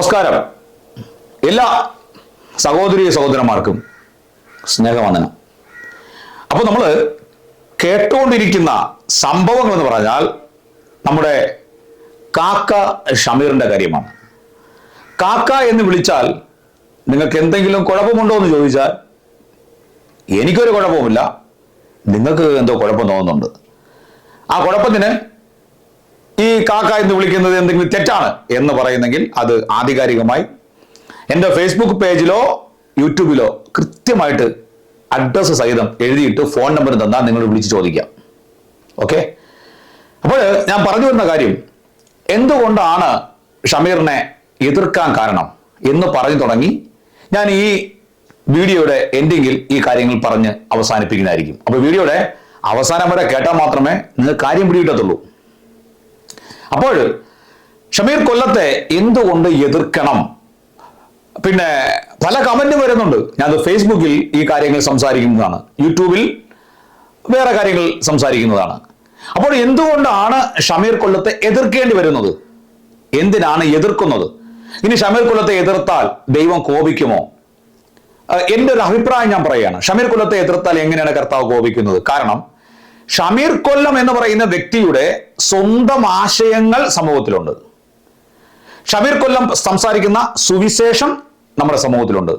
നമസ്കാരം. എല്ലാ സഹോദരി സഹോദരന്മാർക്കും സ്നേഹവന്ദനം. അപ്പോൾ നമ്മൾ കേട്ടുകൊണ്ടിരിക്കുന്ന സംഭവങ്ങൾ എന്ന് പറഞ്ഞാൽ നമ്മുടെ കാക്ക ഷമീറിന്റെ കാര്യമാണ്. കാക്ക എന്ന് വിളിച്ചാൽ നിങ്ങൾക്ക് എന്തെങ്കിലും കുഴപ്പമുണ്ടോ എന്ന് ചോദിച്ചാൽ എനിക്കൊരു കുഴപ്പമില്ല നിങ്ങൾക്ക് എന്തോ കുഴപ്പം തോന്നുന്നുണ്ട്. ആ കുഴപ്പത്തിന് ഈ കാക്ക എന്ന് വിളിക്കുന്നത് എന്തെങ്കിലും തെറ്റാണ് എന്ന് പറയുന്നെങ്കിൽ അത് ആധികാരികമായി എന്റെ ഫേസ്ബുക്ക് പേജിലോ യൂട്യൂബിലോ കൃത്യമായിട്ട് അഡ്രസ്സ് സഹിതം എഴുതിയിട്ട് ഫോൺ നമ്പർ തന്നാൽ നിങ്ങൾ വിളിച്ച് ചോദിക്കാം. ഓക്കെ അപ്പോൾ ഞാൻ പറഞ്ഞു വരുന്ന കാര്യം എന്തുകൊണ്ടാണ് ഷമീറിനെ എതിർക്കാൻ കാരണം എന്ന് പറഞ്ഞു തുടങ്ങി ഞാൻ ഈ വീഡിയോയുടെ എൻഡിങ്ങിൽ ഈ കാര്യങ്ങൾ പറഞ്ഞ് അവസാനിപ്പിക്കുന്നതായിരിക്കും. അപ്പോൾ വീഡിയോയുടെ അവസാനം വരെ കേട്ടാൽ മാത്രമേ നിങ്ങൾ കാര്യം പിടികിട്ടത്തുള്ളൂ. അപ്പോൾ ഷമീർ കൊല്ലത്തെ എന്തുകൊണ്ട് എതിർക്കണം? പിന്നെ പല കമന്റ് വരുന്നുണ്ട്. ഞാൻ ഫേസ്ബുക്കിൽ ഈ കാര്യങ്ങൾ സംസാരിക്കുന്നതാണ്. യൂട്യൂബിൽ വേറെ കാര്യങ്ങൾ സംസാരിക്കുന്നതാണ്. അപ്പോൾ എന്തുകൊണ്ടാണ് ഷമീർ കൊല്ലത്തെ എതിർക്കേണ്ടി വരുന്നത്? എന്തിനാണ് എതിർക്കുന്നത്? ഇനി ഷമീർ കൊല്ലത്തെ എതിർത്താൽ ദൈവം കോപിക്കുമോ? എന്റെ ഒരു അഭിപ്രായം ഞാൻ പറയുകയാണ്. ഷമീർ കൊല്ലത്തെ എതിർത്താൽ എങ്ങനെയാണ് കർത്താവ് കോപിക്കുന്നത്? കാരണം ഷമീർ കൊല്ലം എന്ന് പറയുന്ന വ്യക്തിയുടെ സ്വന്തം ആശയങ്ങൾ സമൂഹത്തിലുണ്ട്. ഷമീർ കൊല്ലം സംസാരിക്കുന്ന സുവിശേഷം നമ്മുടെ സമൂഹത്തിലുണ്ട്.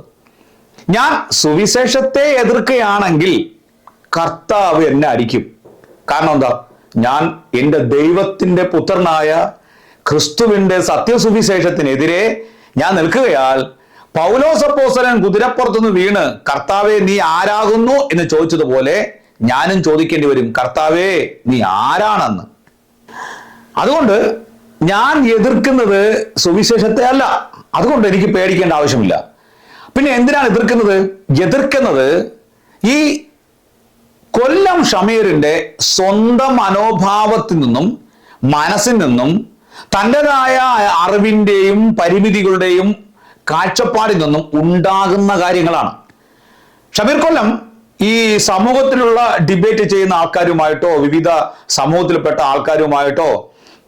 ഞാൻ സുവിശേഷത്തെ എതിർക്കുകയാണെങ്കിൽ കർത്താവ് എന്നെ അടിക്കും. കാരണം എന്താ? ഞാൻ എന്റെ ദൈവത്തിന്റെ പുത്രനായ ക്രിസ്തുവിന്റെ സത്യസുവിശേഷത്തിനെതിരെ ഞാൻ നിൽക്കുകയാൽ പൗലോസപ്പോസലൻ കുതിരപ്പുറത്തുനിന്ന് വീണ് കർത്താവെ നീ ആരാകുന്നു എന്ന് ചോദിച്ചതുപോലെ ഞാനും ചോദിക്കേണ്ടി വരും കർത്താവേ നീ ആരാണെന്ന്? അതുകൊണ്ട് ഞാൻ എതിർക്കുന്നത് സുവിശേഷത്തെ അല്ല. അതുകൊണ്ട് എനിക്ക് പേടിക്കേണ്ട ആവശ്യമില്ല. പിന്നെ എന്തിനാണ് എതിർക്കുന്നത്? എതിർക്കുന്നത് ഈ കൊല്ലം ഷമീറിന്റെ സ്വന്തം മനോഭാവത്തിൽ നിന്നും മനസ്സിൽ നിന്നും തന്റെതായ അറിവിന്റെയും പരിമിതികളുടെയും കാഴ്ചപ്പാടിൽ നിന്നും ഉണ്ടാകുന്ന കാര്യങ്ങളാണ്. ഷമീർ കൊല്ലം ഈ സമൂഹത്തിലുള്ള ഡിബേറ്റ് ചെയ്യുന്ന ആൾക്കാരുമായിട്ടോ വിവിധ സമൂഹത്തിൽപ്പെട്ട ആൾക്കാരുമായിട്ടോ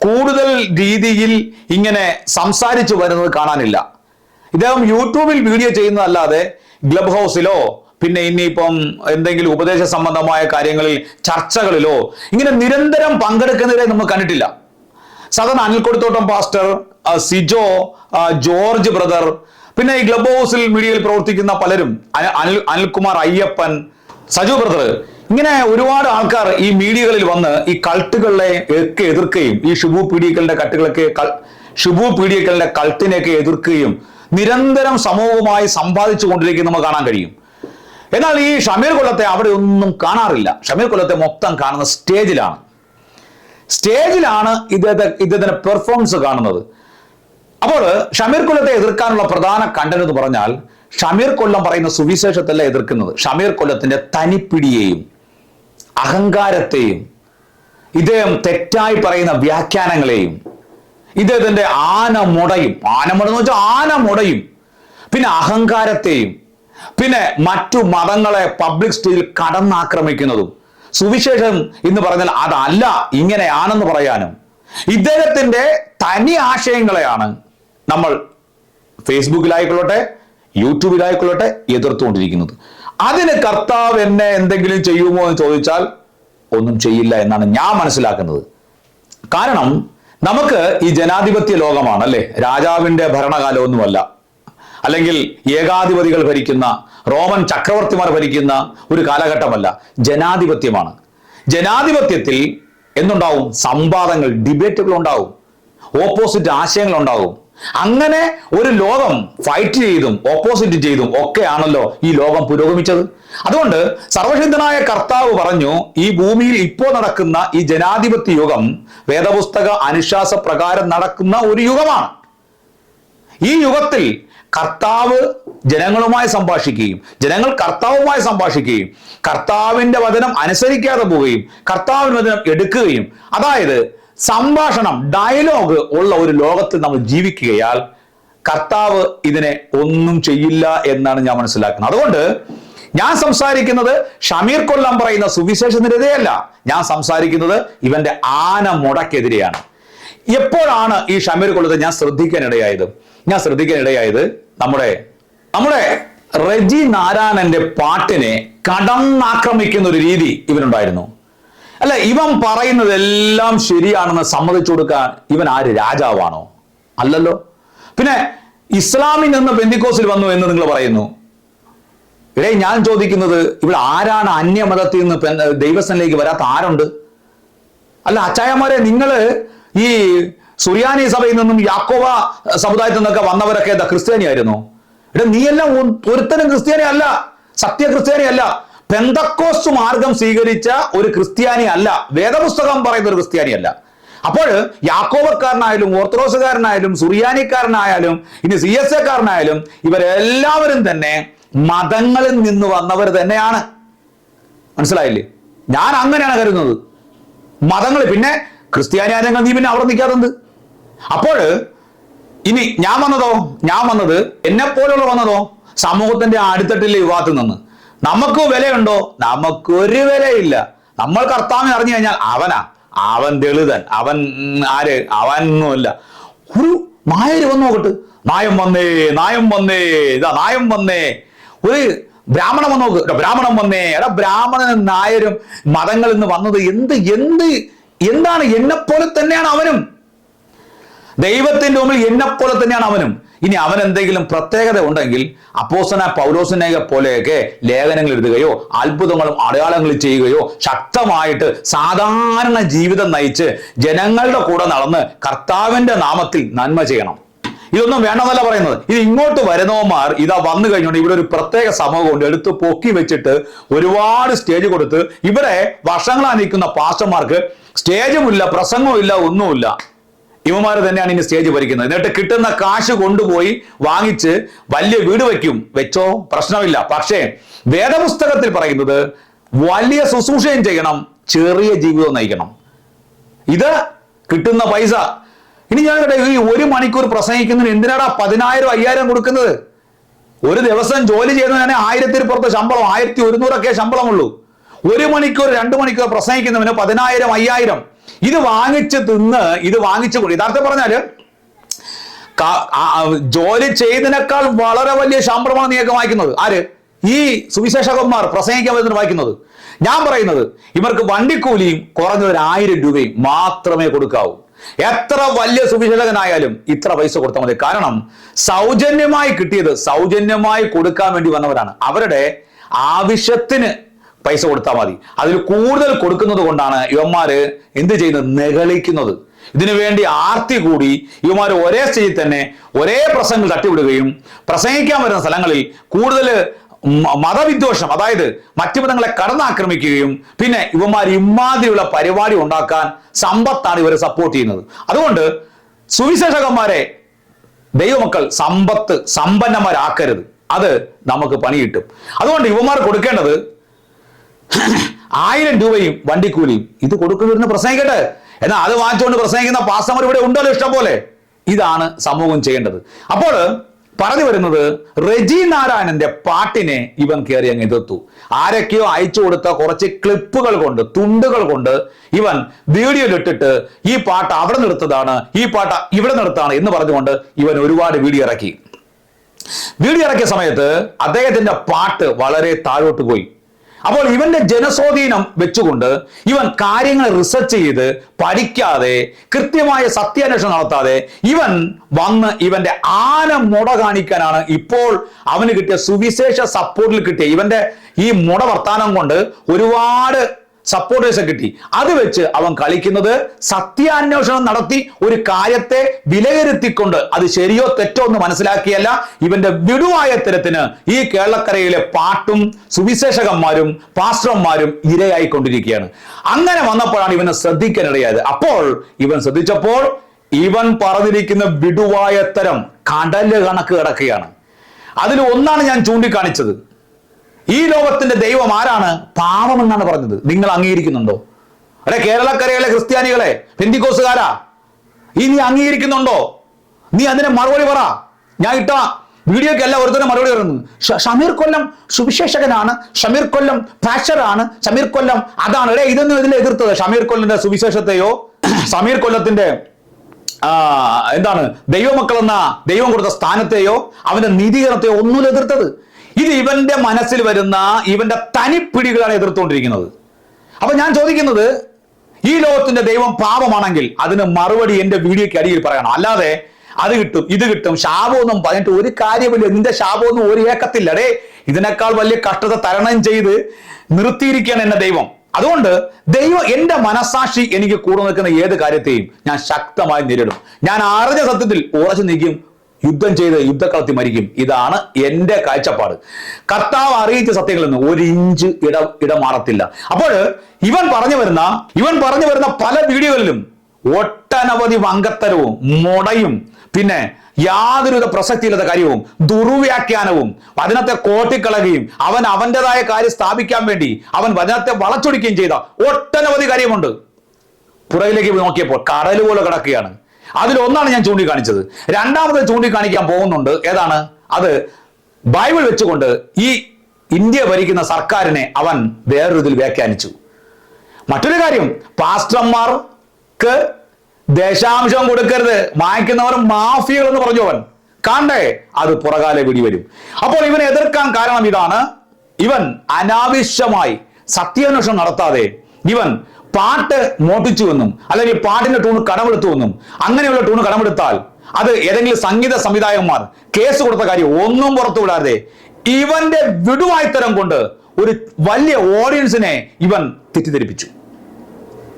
കൂടുതൽ രീതിയിൽ ഇങ്ങനെ സംസാരിച്ചു വരുന്നത് കാണാനില്ല. ഇദ്ദേഹം യൂട്യൂബിൽ വീഡിയോ ചെയ്യുന്നതല്ലാതെ ക്ലബ് ഹൗസിലോ പിന്നെ ഇനിയിപ്പം എന്തെങ്കിലും ഉപദേശ സംബന്ധമായ കാര്യങ്ങളിൽ ചർച്ചകളിലോ ഇങ്ങനെ നിരന്തരം പങ്കെടുക്കുന്നതിനെ നമ്മൾ കണ്ടിട്ടില്ല. സാധാരണ അനിൽക്കൊടുത്തോട്ടം പാസ്റ്റർ സിജോ ജോർജ് ബ്രദർ പിന്നെ ഈ ക്ലബ് ഹൗസിൽ മീഡിയയിൽ പ്രവർത്തിക്കുന്ന പലരും അന- അനിൽ അനിൽകുമാർ അയ്യപ്പൻ സജു ബ്രദർ ഇങ്ങനെ ഒരുപാട് ആൾക്കാർ ഈ മീഡിയകളിൽ വന്ന് ഈ കൾട്ടുകളെ ഒക്കെ എതിർക്കുകയും ഈ ഷുബു പീഡിയക്കലിന്റെ കട്ടുകളൊക്കെ ഷുബു പീഡിയക്കലിന്റെ കൾട്ടിനെയൊക്കെ എതിർക്കുകയും നിരന്തരം സമൂഹവുമായി സമ്പാദിച്ചു കൊണ്ടിരിക്കുന്നത് നമുക്ക് കാണാൻ കഴിയും. എന്നാൽ ഈ ഷമീർ കൊല്ലത്തെ അവിടെ ഒന്നും കാണാറില്ല. ഷമീർ കൊല്ലത്തെ മൊത്തം കാണുന്ന സ്റ്റേജിലാണ്. സ്റ്റേജിലാണ് ഇദ്ദേഹത്തെ ഇദ്ദേഹത്തിന്റെ പെർഫോമൻസ് കാണുന്നത്. അപ്പോൾ ഷമീർ കൊല്ലത്തെ എതിർക്കാനുള്ള പ്രധാന കണ്ടന്റ് എന്ന് പറഞ്ഞാൽ ഷമീർ കൊല്ലം പറയുന്ന സുവിശേഷത്തല്ല എതിർക്കുന്നത്? ഷമീർ കൊല്ലത്തിന്റെ തനിപ്പിടിയെയും അഹങ്കാരത്തെയും ഇദ്ദേഹം തെറ്റായി പറയുന്ന വ്യാഖ്യാനങ്ങളെയും ഇദ്ദേഹത്തിന്റെ ആനമുടയും ആനമുട എന്ന് വെച്ചാൽ ആനമുടയും പിന്നെ അഹങ്കാരത്തെയും പിന്നെ മറ്റു മതങ്ങളെ പബ്ലിക് സ്റ്റേജിൽ കടന്നാക്രമിക്കുന്നതും സുവിശേഷം എന്ന് പറഞ്ഞാൽ അതല്ല ഇങ്ങനെയാണെന്ന് പറയാനും ഇദ്ദേഹത്തിന്റെ തനി ആശയങ്ങളെയാണ് നമ്മൾ ഫേസ്ബുക്കിലായിക്കൊള്ളട്ടെ യൂട്യൂബിലായിക്കൊള്ളട്ടെ എതിർത്തുകൊണ്ടിരിക്കുന്നത്. അതിന് കർത്താവ് എന്നെ എന്തെങ്കിലും ചെയ്യുമോ എന്ന് ചോദിച്ചാൽ ഒന്നും ചെയ്യില്ല എന്നാണ് ഞാൻ മനസ്സിലാക്കുന്നത്. കാരണം നമുക്ക് ഈ ജനാധിപത്യ ലോകമാണ് അല്ലെ രാജാവിന്റെ ഭരണകാലമൊന്നുമല്ല. അല്ലെങ്കിൽ ഏകാധിപതികൾ ഭരിക്കുന്ന റോമൻ ചക്രവർത്തിമാർ ഭരിക്കുന്ന ഒരു കാലഘട്ടമല്ല. ജനാധിപത്യമാണ്. ജനാധിപത്യത്തിൽ എന്തുണ്ടാവും? സംവാദങ്ങൾ ഡിബേറ്റുകൾ ഉണ്ടാവും ഓപ്പോസിറ്റ് ആശയങ്ങൾ ഉണ്ടാവും അങ്ങനെ ഒരു ലോകം ഫൈറ്റ് ചെയ്തും ഓപ്പോസിറ്റ് ചെയ്തും ഒക്കെയാണല്ലോ ഈ ലോകം പുരോഗമിച്ചത്. അതുകൊണ്ട് സർവശുദ്ധനായ കർത്താവ് പറഞ്ഞു ഈ ഭൂമിയിൽ ഇപ്പോൾ നടക്കുന്ന ഈ ജനാധിപത്യ യുഗം വേദപുസ്തക അനുശാസ പ്രകാരം നടക്കുന്ന ഒരു യുഗമാണ്. ഈ യുഗത്തിൽ കർത്താവ് ജനങ്ങളുമായി സംഭാഷിക്കുകയും ജനങ്ങൾ കർത്താവുമായി സംഭാഷിക്കുകയും കർത്താവിന്റെ വചനം അനുസരിക്കാതെ പോവുകയും കർത്താവിന്റെ വചനം എടുക്കുകയും അതായത് സംഭാഷണം ഡയലോഗ് ഉള്ള ഒരു ലോകത്ത് നമ്മൾ ജീവിക്കുകയാൽ കർത്താവ് ഇതിനെ ഒന്നും ചെയ്യില്ല എന്നാണ് ഞാൻ മനസ്സിലാക്കുന്നത്. അതുകൊണ്ട് ഞാൻ സംസാരിക്കുന്നത് ഷമീർ കൊല്ലം പറയുന്ന സുവിശേഷത്തിനെതിരെയല്ല ഞാൻ സംസാരിക്കുന്നത് ഇവന്റെ ആന മുടക്കെതിരെയാണ്. എപ്പോഴാണ് ഈ ഷമീർ കൊല്ലത്തെ ഞാൻ ശ്രദ്ധിക്കാനിടയായത്? ഞാൻ ശ്രദ്ധിക്കാനിടയായത് നമ്മുടെ നമ്മുടെ റെജി നാരായണന്റെ പാട്ടിനെ കടന്നാക്രമിക്കുന്ന ഒരു രീതി ഇവനുണ്ടായിരുന്നു. അല്ല ഇവൻ പറയുന്നതെല്ലാം ശരിയാണെന്ന് സമ്മതിച്ചു കൊടുക്കാൻ ഇവൻ ആര്? രാജാവാണോ? അല്ലല്ലോ. പിന്നെ ഇസ്ലാമിൽ നിന്ന് ബെന്തിക്കോസിൽ വന്നു എന്ന് നിങ്ങൾ പറയുന്നു. ഇടേ ഞാൻ ചോദിക്കുന്നത് ഇവിടെ ആരാണ് അന്യമതത്തിൽ നിന്ന് ദൈവസനിലേക്ക് വരാത്ത ആരുണ്ട്? അല്ല അച്ചായമാരെ നിങ്ങൾ ഈ സുറിയാനി സഭയിൽ നിന്നും യാക്കോവ സമുദായത്തിൽ നിന്നൊക്കെ വന്നവരൊക്കെ ക്രിസ്ത്യാനി ആയിരുന്നു ഇവിടെ നീയെല്ലാം പൊരുത്തനും ക്രിസ്ത്യാനി അല്ല സത്യ ക്രിസ്ത്യാനി അല്ല പെന്തക്കോസ്റ്റ് മാർഗം സ്വീകരിച്ച ഒരു ക്രിസ്ത്യാനി അല്ല. വേദപുസ്തകം പറയുന്ന ഒരു ക്രിസ്ത്യാനി അല്ല. അപ്പോൾ യാക്കോബക്കാരനായാലും ഓർത്തഡോക്സുകാരനായാലും സുറിയാനിക്കാരനായാലും ഇനി സി എസ് എക്കാരനായാലും ഇവരെല്ലാവരും തന്നെ മതങ്ങളിൽ നിന്ന് വന്നവർ തന്നെയാണ്. മനസ്സിലായില്ലേ? ഞാൻ അങ്ങനെയാണ് കരുതുന്നത്. മതങ്ങൾ പിന്നെ ക്രിസ്ത്യാനി ആരെങ്കിലും നീ പിന്നെ അവിടെ നിൽക്കാതെന്ത് അപ്പോൾ ഇനി ഞാൻ വന്നതോ? ഞാൻ വന്നത് എന്നെ പോലുള്ള വന്നതോ? സമൂഹത്തിന്റെ അടിത്തട്ടിലെ യുവാത്തിൽ നിന്ന്. നമുക്ക് വിലയുണ്ടോ? നമുക്കൊരു വിലയില്ല. നമ്മൾ കർത്താവിനെ അറിഞ്ഞു കഴിഞ്ഞാൽ അവനാ. അവൻ ദളിതൻ. അവൻ ആര്? അവനൊന്നുമല്ല. ഒരു നായര് വന്നു നോക്കട്ട്. നായം വന്നേ നായം വന്നേ ഇതാ നായം വന്നേ. ഒരു ബ്രാഹ്മണൻ വന്നു നോക്ക്. ബ്രാഹ്മണം ബ്രാഹ്മണൻ വന്നേ. എടാ ബ്രാഹ്മണനും നായരും മതങ്ങളിൽ നിന്ന് വന്നത് എന്ത് എന്ത് എന്താണ്? എന്നെപ്പോലെ തന്നെയാണ് അവനും. ദൈവത്തിന്റെ മുമ്പിൽ എന്നെപ്പോലെ തന്നെയാണ് അവനും. ഇനി അവൻ എന്തെങ്കിലും പ്രത്യേകത ഉണ്ടെങ്കിൽ അപ്പോസന പൗലോസിനെ പോലെയൊക്കെ ലേഖനങ്ങൾ എഴുതുകയോ അത്ഭുതങ്ങളും അടയാളങ്ങളും ചെയ്യുകയോ ശക്തമായിട്ട് സാധാരണ ജീവിതം നയിച്ച് ജനങ്ങളുടെ കൂടെ നടന്ന് കർത്താവിന്റെ നാമത്തിൽ നന്മ ചെയ്യണം. ഇതൊന്നും വേണമെന്നല്ല പറയുന്നത്. ഇത് ഇങ്ങോട്ട് വരുന്നവന്മാർ ഇതാ വന്നു കഴിഞ്ഞുകൊണ്ട് ഇവിടെ ഒരു പ്രത്യേക കൊണ്ട് എടുത്ത് പൊക്കി വെച്ചിട്ട് ഒരുപാട് സ്റ്റേജ് കൊടുത്ത് ഇവിടെ വർഷങ്ങളായി നിൽക്കുന്ന പാസ്റ്റർമാർക്ക് സ്റ്റേജുമില്ല പ്രസംഗവും ഇല്ല ഒന്നുമില്ല. ഇവന്മാർ തന്നെയാണ് ഇനി സ്റ്റേജ് ഭരിക്കുന്നത്. എന്നിട്ട് കിട്ടുന്ന കാശ് കൊണ്ടുപോയി വാങ്ങിച്ച് വലിയ വീട് വയ്ക്കും. വെച്ചോ? പ്രശ്നമില്ല. പക്ഷേ വേദപുസ്തകത്തിൽ പറയുന്നത് വലിയ ശുശ്രൂഷയും ചെയ്യണം ചെറിയ ജീവിതം നയിക്കണം. ഇത് കിട്ടുന്ന പൈസ. ഇനി ഞാൻ ഈ ഒരു മണിക്കൂർ പ്രസംഗിക്കുന്നതിന് എന്തിനാടാ പതിനായിരം അയ്യായിരം കൊടുക്കുന്നത്? ഒരു ദിവസം ജോലി ചെയ്യുന്ന ചെയ്യുന്നതിന് ആയിരത്തിന് പുറത്ത് ശമ്പളം ആയിരത്തി ഒരുന്നൂറൊക്കെ ശമ്പളമുള്ളൂ. ഒരു മണിക്കൂർ രണ്ട് മണിക്കൂർ പ്രസംഗിക്കുന്നവന് പതിനായിരം അയ്യായിരം. ഇത് വാങ്ങിച്ച് തിന്ന് ഇത് വാങ്ങിച്ചു കൊടു. യഥാർത്ഥം പറഞ്ഞാൽ ജോലി ചെയ്തതിനേക്കാൾ വളരെ വലിയ ശമ്പളമാണ് നീയൊക്കെ വായിക്കുന്നത്. ആര്? ഈ സുവിശേഷകന്മാർ പ്രസംഗിക്കാൻ വരുന്നത് വായിക്കുന്നത്. ഞാൻ പറയുന്നത് ഇവർക്ക് വണ്ടിക്കൂലിയും കുറഞ്ഞത് ഒരു ആയിരം രൂപയും മാത്രമേ കൊടുക്കാവൂ. എത്ര വലിയ സുവിശേഷകനായാലും ഇത്ര പൈസ കൊടുത്താൽ മതി. കാരണം സൗജന്യമായി കിട്ടിയത് സൗജന്യമായി കൊടുക്കാൻ വേണ്ടി വന്നവരാണ്. അവരുടെ ആവശ്യത്തിന് പൈസ കൊടുത്താൽ മതി. അതിൽ കൂടുതൽ കൊടുക്കുന്നത് കൊണ്ടാണ് ഇവന്മാര് എന്ത് ചെയ്യുന്നത്? നെകളിക്കുന്നത്. ഇതിനു വേണ്ടി ആർത്തി കൂടി ഇവന്മാർ ഒരേ സ്റ്റേജിൽ തന്നെ ഒരേ പ്രസംഗങ്ങൾ തട്ടിവിടുകയും പ്രസംഗിക്കാൻ വരുന്ന സ്ഥലങ്ങളിൽ കൂടുതൽ മതവിദ്വേഷം അതായത് മറ്റു മതങ്ങളെ കടന്നാക്രമിക്കുകയും പിന്നെ ഇവന്മാർ ഇമാതിരിയുള്ള പരിപാടി ഉണ്ടാക്കാൻ സമ്പത്താണ് ഇവരെ സപ്പോർട്ട് ചെയ്യുന്നത്. അതുകൊണ്ട് സുവിശേഷകന്മാരെ ദൈവമക്കൾ സമ്പത്ത് സമ്പന്നന്മാരാക്കരുത്. അത് നമുക്ക് പണി കിട്ടും അതുകൊണ്ട് ഇവന്മാർ കൊടുക്കേണ്ടത് ആയിരം രൂപയും വണ്ടിക്കൂലിയും ഇത് കൊടുക്കുന്നവരുന്ന് പ്രസംഗിക്കട്ടെ. എന്നാൽ അത് വാങ്ങിച്ചുകൊണ്ട് പ്രസംഗിക്കുന്ന പാസ്റ്റർമാർ ഇവിടെ ഉണ്ടല്ലോ ഇഷ്ടം പോലെ ഇതാണ് സമൂഹം ചെയ്യേണ്ടത്. അപ്പോൾ പറഞ്ഞു വരുന്നത് റെജി നാരായണന്റെ പാട്ടിനെ ഇവൻ കയറി അങ്ങ് എതിർത്തു. ആരൊക്കെയോ അയച്ചു കൊടുത്ത കുറച്ച് ക്ലിപ്പുകൾ കൊണ്ട് തുണ്ടുകൾ കൊണ്ട് ഇവൻ വീഡിയോയിൽ ഇട്ടിട്ട് ഈ പാട്ട് അവിടെ നിർത്തതാണ് ഈ പാട്ട് ഇവിടെ നിർത്താണ് എന്ന് പറഞ്ഞുകൊണ്ട് ഇവൻ ഒരുപാട് വീഡിയോ ഇറക്കി. വീഡിയോ ഇറക്കിയ സമയത്ത് അദ്ദേഹത്തിന്റെ പാട്ട് വളരെ താഴോട്ട് പോയി. അപ്പോൾ ഇവന്റെ ജനസ്വാധീനം വെച്ചുകൊണ്ട് ഇവൻ കാര്യങ്ങൾ റിസർച്ച് ചെയ്ത് പഠിക്കാതെ കൃത്യമായ സത്യാന്വേഷണം നടത്താതെ ഇവൻ വന്ന് ഇവന്റെ ആന മുട കാണിക്കാനാണ് ഇപ്പോൾ അവന് കിട്ടിയ സുവിശേഷ സപ്പോർട്ടിൽ കിട്ടിയ ഇവന്റെ ഈ മുട വർത്താനം കൊണ്ട് ഒരുപാട് സപ്പോർട്ടേഴ്സ് കിട്ടി. അത് വെച്ച് അവൻ കളിക്കുന്നത് സത്യാന്വേഷണം നടത്തി ഒരു കാര്യത്തെ വിലയിരുത്തിക്കൊണ്ട് അത് ശരിയോ തെറ്റോ എന്ന് മനസ്സിലാക്കിയല്ല. ഇവന്റെ വിടുവായ തരത്തിന് ഈ കേരളക്കരയിലെ പാട്ടും സുവിശേഷകന്മാരും പാസ്റ്റർമാരും ഇരയായിക്കൊണ്ടിരിക്കുകയാണ്. അങ്ങനെ വന്നപ്പോഴാണ് ഇവനെ ശ്രദ്ധിക്കാനിടയായത്. അപ്പോൾ ഇവൻ ശ്രദ്ധിച്ചപ്പോൾ ഇവൻ പറഞ്ഞിരിക്കുന്ന വിടുവായ തരം കടൽ കണക്ക് കിടക്കുകയാണ്. അതിൽ ഒന്നാണ് ഞാൻ ചൂണ്ടിക്കാണിച്ചത്. ഈ ലോകത്തിന്റെ ദൈവം ആരാണ്? പാപമെന്നാണ് പറഞ്ഞത്. നിങ്ങൾ അംഗീകരിക്കുന്നുണ്ടോ? അല്ലെ കേരളക്കരയിലെ ക്രിസ്ത്യാനികളെ പെന്തിക്കോസുകാരാ ഈ നീ അംഗീകരിക്കുന്നുണ്ടോ? നീ അതിനെ മറുപടി പറ. ഞാൻ ഇട്ട വീഡിയോക്ക് എല്ലാം ഒരുത്തരം മറുപടി പറയുന്നത്. ഷമീർ കൊല്ലം സുവിശേഷകനാണ് ഷമീർ കൊല്ലം പാഷറാണ് ഷമീർ കൊല്ലം അതാണ്. എടേ ഇതൊന്നും ഇതിൽ എതിർത്തത്. ഷമീർ കൊല്ലന്റെ സുവിശേഷത്തെയോ ഷമീർ കൊല്ലത്തിന്റെ എന്താണ് ദൈവമക്കൾ എന്ന ദൈവം കൊടുത്ത സ്ഥാനത്തെയോ അവന്റെ നീതീകരണത്തെയോ ഒന്നുമില്ല എതിർത്തത്. ഇത് ഇവന്റെ മനസ്സിൽ വരുന്ന ഇവന്റെ തനിപ്പിടികളാണ് എതിർത്തുകൊണ്ടിരിക്കുന്നത്. അപ്പൊ ഞാൻ ചോദിക്കുന്നത് ഈ ലോകത്തിന്റെ ദൈവം പാപമാണെങ്കിൽ അതിന് മറുപടി എന്റെ വീഡിയോയ്ക്ക് അടിയിൽ പറയണം. അല്ലാതെ അത് കിട്ടും ഇത് കിട്ടും ശാപമൊന്നും പറഞ്ഞിട്ട് ഒരു കാര്യമില്ല. നിന്റെ ശാപമൊന്നും ഒരു ഏക്കത്തില്ല. ഡേ ഇതിനേക്കാൾ വലിയ കഷ്ടത തരണം ചെയ്ത് നിർത്തിയിരിക്കുകയാണ് എന്റെ ദൈവം. അതുകൊണ്ട് ദൈവം എന്റെ മനസാക്ഷി എനിക്ക് കൂടെ നിൽക്കുന്ന ഏത് കാര്യത്തെയും ഞാൻ ശക്തമായി നേരിടും. ഞാൻ അറിഞ്ഞ സത്യത്തിൽ ഉറച്ചു നിൽക്കും യുദ്ധം ചെയ്ത് യുദ്ധക്കളത്തിൽ മരിക്കും. ഇതാണ് എന്റെ കാഴ്ചപ്പാട്. കർത്താവ് അറിയിച്ച സത്യങ്ങളിൽ നിന്ന് ഒരു ഇഞ്ച് ഇട ഇടമാറത്തില്ല. അപ്പോൾ ഇവൻ പറഞ്ഞു വരുന്ന ഇവൻ പറഞ്ഞു വരുന്ന പല വീഡിയോകളിലും ഒട്ടനവധി വങ്കത്തരവും മുടയും പിന്നെ യാതൊരുവിധ പ്രസക്തിയില്ലാത്ത കാര്യവും ദുർവ്യാഖ്യാനവും വചനത്തെ കോട്ടിക്കളയുകയും അവൻ അവന്റെതായ കാര്യം സ്ഥാപിക്കാൻ വേണ്ടി അവൻ വചനത്തെ വളച്ചൊടിക്കുകയും ചെയ്ത ഒട്ടനവധി കാര്യമുണ്ട്. പുറകിലേക്ക് നോക്കിയപ്പോൾ കടൽ പോലെ കിടക്കുകയാണ്. അതിലൊന്നാണ് ഞാൻ ചൂണ്ടിക്കാണിച്ചത്. രണ്ടാമത് ചൂണ്ടിക്കാണിക്കാൻ പോകുന്നുണ്ട് ഏതാണ്? അത് ബൈബിൾ വെച്ചുകൊണ്ട് ഈ ഇന്ത്യ ഭരിക്കുന്ന സർക്കാരിനെ അവൻ വേറൊരു ഇതിൽ വ്യാഖ്യാനിച്ചു. മറ്റൊരു കാര്യം പാസ്റ്റർമാർക്ക് ദേശാംശം കൊടുക്കരുത്. വാങ്ങിക്കുന്നവർ മാഫിയകൾ എന്ന് പറഞ്ഞു അവൻ. കാണ്ടേ അത് പുറകാലെ പിടി വരും. അപ്പോൾ ഇവനെ എതിർക്കാൻ കാരണം ഇതാണ്. ഇവൻ അനാവശ്യമായി സത്യാന്വേഷണം നടത്താതെ ഇവൻ പാട്ട് മോട്ടിച്ചുവെന്നും അല്ലെങ്കിൽ പാട്ടിന്റെ ടൂണ് കടമെടുത്തുവെന്നും അങ്ങനെയുള്ള ടൂണ് കടമെടുത്താൽ അത് ഏതെങ്കിലും സംഗീത സംവിധായകന്മാർ കേസ് കൊടുത്ത കാര്യം ഒന്നും പുറത്തു വിടാതെ ഇവന്റെ വിടുവായ്ത്തരം കൊണ്ട് ഒരു വലിയ ഓഡിയൻസിനെ ഇവൻ തെറ്റിദ്ധരിപ്പിച്ചു.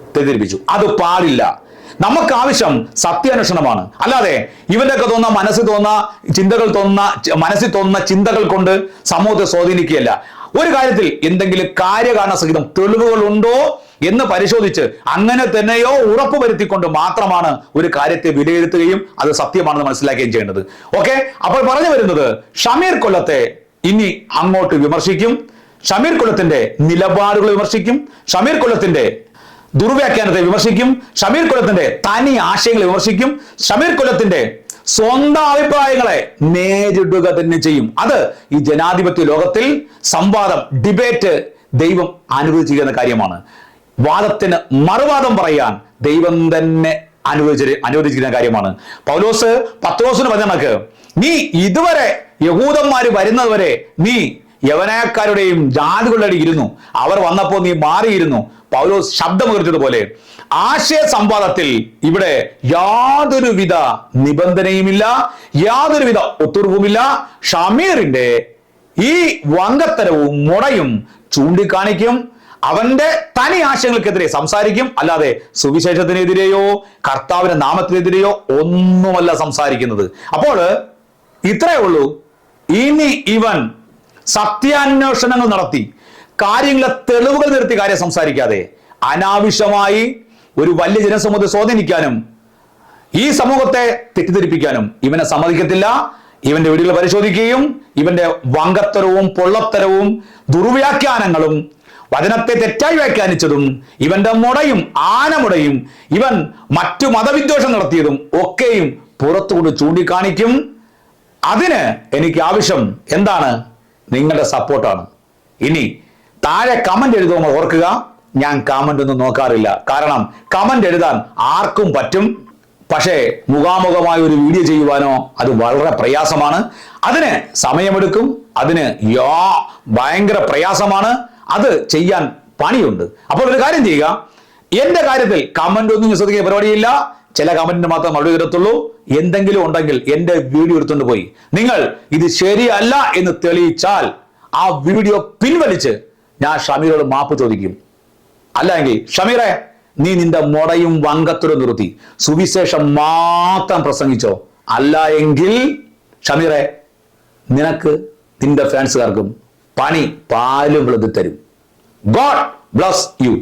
തെറ്റിദ്ധരിപ്പിച്ചു. അത് പാടില്ല. നമുക്ക് ആവശ്യം സത്യാന്വേഷണമാണ്. അല്ലാതെ ഇവന്റെയൊക്കെ തോന്ന മനസ്സിൽ തോന്ന ചിന്തകൾ തോന്ന മനസ്സിൽ തോന്നുന്ന ചിന്തകൾ കൊണ്ട് സമൂഹത്തെ സ്വാധീനിക്കുകയല്ല. ഒരു കാര്യത്തിൽ എന്തെങ്കിലും കാര്യകാരണ സഹിതം തെളിവുകൾ ഉണ്ടോ? എന്ന് പരിശോധിച്ച് അങ്ങനെ തന്നെയോ ഉറപ്പ് വരുത്തിക്കൊണ്ട് മാത്രമാണ് ഒരു കാര്യത്തെ വിലയിരുത്തുകയും അത് സത്യമാണെന്ന് മനസ്സിലാക്കുകയും ചെയ്യേണ്ടത്. ഓക്കെ അപ്പോൾ പറഞ്ഞു വരുന്നത് ഷമീർ കൊല്ലത്തെ ഇനി അങ്ങോട്ട് വിമർശിക്കും. ഷമീർ കൊല്ലത്തിന്റെ നിലപാടുകൾ വിമർശിക്കും. ഷമീർ കൊല്ലത്തിന്റെ ദുർവ്യാഖ്യാനത്തെ വിമർശിക്കും. ഷമീർ കൊല്ലത്തിന്റെ തനി ആശയങ്ങളെ വിമർശിക്കും. ഷമീർ കൊല്ലത്തിന്റെ സ്വന്തം അഭിപ്രായങ്ങളെ നേരിടുക തന്നെ ചെയ്യും. അത് ഈ ജനാധിപത്യ ലോകത്തിൽ സംവാദം ഡിബേറ്റ് ദൈവം അനുവദിച്ചിരിക്കുന്ന കാര്യമാണ്. വാദത്തിന് മറുവാദം പറയാൻ ദൈവം തന്നെ അനുവദിച്ച അനുവദിച്ചിരിക്കുന്ന കാര്യമാണ്. പൗലോസ് പത്രോസിന് പറഞ്ഞ നമുക്ക് നീ ഇതുവരെ യഹൂദന്മാർ വരുന്നതുവരെ നീ യവനക്കാരുടെയും ജാതികളുടെ ഇടയിൽ ഇരുന്നു. അവർ വന്നപ്പോൾ നീ മാറിയിരുന്നു. പൗലോസ് ശബ്ദമുയർത്തിയതുപോലെ ആശയ സംവാദത്തിൽ ഇവിടെ യാതൊരുവിധ നിബന്ധനയുമില്ല യാതൊരുവിധ ഒത്തുറവുമില്ല. ഷമീറിന്റെ ഈ വങ്കത്തരവും മുടയും ചൂണ്ടിക്കാണിക്കും. അവന്റെ തനി ആശയങ്ങൾക്കെതിരെ സംസാരിക്കും. അല്ലാതെ സുവിശേഷത്തിനെതിരെയോ കർത്താവിന്റെ നാമത്തിനെതിരെയോ ഒന്നുമല്ല സംസാരിക്കുന്നത്. അപ്പോൾ ഇത്രയേ ഉള്ളൂ. ഇനി ഇവൻ സത്യാന്വേഷണങ്ങൾ നടത്തി കാര്യങ്ങളെ തെളിവുകൾ നിർത്തി കാര്യം സംസാരിക്കാതെ അനാവശ്യമായി ഒരു വലിയ ജനസമൂഹത്തെ സ്വാധീനിക്കാനും ഈ സമൂഹത്തെ തെറ്റിദ്ധരിപ്പിക്കാനും ഇവനെ സമ്മതിക്കത്തില്ല. ഇവന്റെ വീടുകൾ പരിശോധിക്കുകയും ഇവന്റെ വങ്കത്തരവും പൊള്ളത്തരവും ദുർവ്യാഖ്യാനങ്ങളും വചനത്തെ തെറ്റായി വ്യാഖ്യാനിച്ചതും ഇവന്റെ മുടയും ആനമുടയും ഇവൻ മറ്റു മതവിദ്വേഷം നടത്തിയതും ഒക്കെയും പുറത്തുകൊണ്ട് ചൂണ്ടിക്കാണിക്കും. അതിന് എനിക്ക് ആവശ്യം എന്താണ്? നിങ്ങളുടെ സപ്പോർട്ടാണ്. ഇനി താഴെ കമന്റ് എഴുതുമ്പോൾ ഓർക്കുക ഞാൻ കമന്റ് ഒന്നും നോക്കാറില്ല. കാരണം കമന്റ് എഴുതാൻ ആർക്കും പറ്റും. പക്ഷേ മുഖാമുഖമായ ഒരു വീഡിയോ ചെയ്യുവാനോ അത് വളരെ പ്രയാസമാണ്. അതിന് സമയമെടുക്കും. അതിന് യാ ഭയങ്കര പ്രയാസമാണ്. അത് ചെയ്യാൻ പണിയുണ്ട്. അപ്പോൾ ഒരു കാര്യം ചെയ്യുക. എന്റെ കാര്യത്തിൽ കമന്റ് ഒന്നും ശ്രദ്ധിക്കുക പരിപാടിയില്ല. ചില കമന്റിന് മാത്രം മറുപടി തരത്തുള്ളൂ. എന്തെങ്കിലും ഉണ്ടെങ്കിൽ എന്റെ വീഡിയോ എടുത്തുകൊണ്ട് പോയി. നിങ്ങൾ ഇത് ശരിയല്ല എന്ന് തെളിയിച്ചാൽ ആ വീഡിയോ പിൻവലിച്ച് ഞാൻ ഷമീറോട് മാപ്പ് ചോദിക്കും. അല്ലെങ്കിൽ ഷമീറെ നീ നിന്റെ മുടയും വങ്കത്തിലും നിർത്തി. സുവിശേഷം മാത്രം പ്രസംഗിച്ചോ. അല്ല എങ്കിൽ ഷമീറെ നിനക്ക് നിന്റെ ഫാൻസുകാർക്കും പണി പാലും വെളുതി തരും. God bless you.